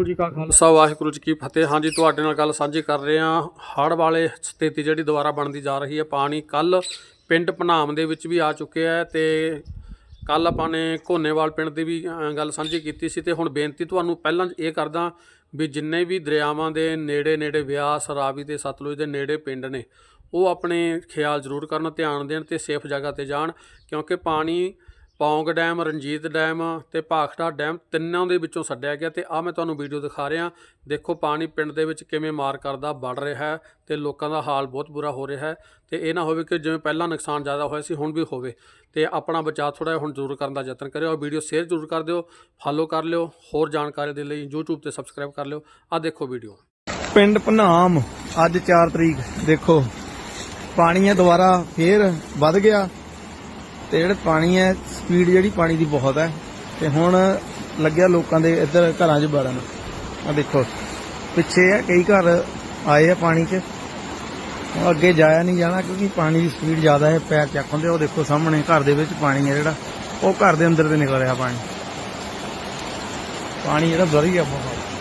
ਵਾਹਿਗੁਰੂ ਜੀ ਕਾ ਖਾਲਸਾ। ਵਾਹਿਗੁਰੂ ਜੀ ਕੀ ਫਤਿਹ। ਹਾਂਜੀ, ਤੁਹਾਡੇ ਨਾਲ ਗੱਲ ਸਾਂਝੀ ਕਰ ਰਹੇ ਹਾਂ। ਹੜ੍ਹ ਵਾਲੇ ਸਥਿਤੀ ਜਿਹੜੀ ਦੁਬਾਰਾ ਬਣਦੀ ਜਾ ਰਹੀ ਹੈ। ਪਾਣੀ ਕੱਲ ਪਿੰਡ ਭਨਾਮ ਦੇ ਵਿੱਚ ਵੀ ਆ ਚੁੱਕਿਆ ਹੈ ਤੇ ਕੱਲ ਆਪਾਂ ਨੇ ਘੋਨੇਵਾਲ ਪਿੰਡ ਦੀ ਵੀ ਗੱਲ ਸਾਂਝੀ ਕੀਤੀ ਸੀ ਤੇ ਹੁਣ ਬੇਨਤੀ ਤੁਹਾਨੂੰ ਪਹਿਲਾਂ ਇਹ ਕਰਦਾ ਵੀ ਜਿੰਨੇ ਵੀ ਦਰਿਆਵਾਂ ਦੇ ਨੇੜੇ ਨੇੜੇ ਵਿਆਸ ਰਾਵੀ ਤੇ ਸਤਲੁਜ ਦੇ ਨੇੜੇ ਪਿੰਡ ਨੇ, ਉਹ ਆਪਣੇ ਖਿਆਲ ਜ਼ਰੂਰ ਕਰਨ, ਧਿਆਨ ਦੇਣ ਤੇ ਸੇਫ ਜਗ੍ਹਾ ਤੇ ਜਾਣ, ਕਿਉਂਕਿ ਪਾਣੀ ਪੌਂਗ ਡੈਮ, ਰਣਜੀਤ ਡੈਮ ਤੇ ਭਾਖੜਾ ਡੈਮ ਤਿੰਨਾਂ ਦੇ ਵਿੱਚੋਂ ਛੱਡਿਆ ਗਿਆ ਤੇ ਆ ਮੈਂ ਤੁਹਾਨੂੰ ਵੀਡੀਓ ਦਿਖਾ ਰਿਹਾ। ਦੇਖੋ ਪਾਣੀ ਪਿੰਡ ਦੇ ਵਿੱਚ ਕਿਵੇਂ ਮਾਰ ਕਰਦਾ ਵੱਧ ਰਿਹਾ ਹੈ ਤੇ ਲੋਕਾਂ ਦਾ ਹਾਲ ਬਹੁਤ ਬੁਰਾ ਹੋ ਰਿਹਾ ਹੈ ਤੇ ਇਹ ਨਾ ਹੋਵੇ ਕਿ ਜਿਵੇਂ ਪਹਿਲਾਂ ਨੁਕਸਾਨ ਜ਼ਿਆਦਾ ਹੋਇਆ ਸੀ, ਹੁਣ ਵੀ ਹੋਵੇ। ਤੇ ਆਪਣਾ ਬਚਾਅ ਥੋੜਾ ਹੁਣ ਜ਼ਰੂਰ ਕਰਨ ਦਾ ਯਤਨ ਕਰਿਓ। ਔਰ ਵੀਡੀਓ ਸ਼ੇਅਰ ਜ਼ਰੂਰ ਕਰ ਦਿਓ ਫਾਲੋ ਕਰ ਲਿਓ, ਹੋਰ ਜਾਣਕਾਰੀ ਦੇ ਲਈ YouTube ਤੇ ਸਬਸਕ੍ਰਾਈਬ ਕਰ ਲਿਓ। ਆ ਦੇਖੋ ਵੀਡੀਓ। ਪਿੰਡ ਭਨਾਮ, ਅੱਜ 4 ਤਰੀਕ, ਦੇਖੋ, ਪਾਣੀ ਹੈ ਦੁਬਾਰਾ ਫੇਰ ਵੱਧ ਗਿਆ। ਤੇ ਜਿਹੜਾ ਪਾਣੀ ਹੈ ਸਪੀਡ ਜਿਹੜੀ ਪਾਣੀ ਦੀ ਬਹੁਤ ਹੈ। ਤੇ ਹੁਣ ਲੱਗਿਆ ਲੋਕਾਂ ਦੇ ਇੱਧਰ ਘਰਾਂ 'ਚ ਵੜਨ ਆ ਦੇਖੋ, ਪਿੱਛੇ ਆ, ਕਈ ਘਰ ਆਏ ਆ ਪਾਣੀ 'ਚ। ਅੱਗੇ ਜਾਇਆ ਨਹੀਂ ਜਾਣਾ ਕਿਉਂਕਿ ਪਾਣੀ ਦੀ ਸਪੀਡ ਜ਼ਿਆਦਾ ਹੈ, ਪੈਰ ਚੱਕ ਹੁੰਦੇ ਉਹ ਦੇਖੋ ਸਾਹਮਣੇ ਘਰ ਦੇ ਵਿੱਚ ਪਾਣੀ ਹੈ ਜਿਹੜਾ। ਉਹ ਘਰ ਦੇ ਅੰਦਰ ਤੇ ਨਿਕਲ ਰਿਹਾ ਪਾਣੀ। ਪਾਣੀ ਜਿਹੜਾ ਵਧੀਆ ਬਹੁਤ।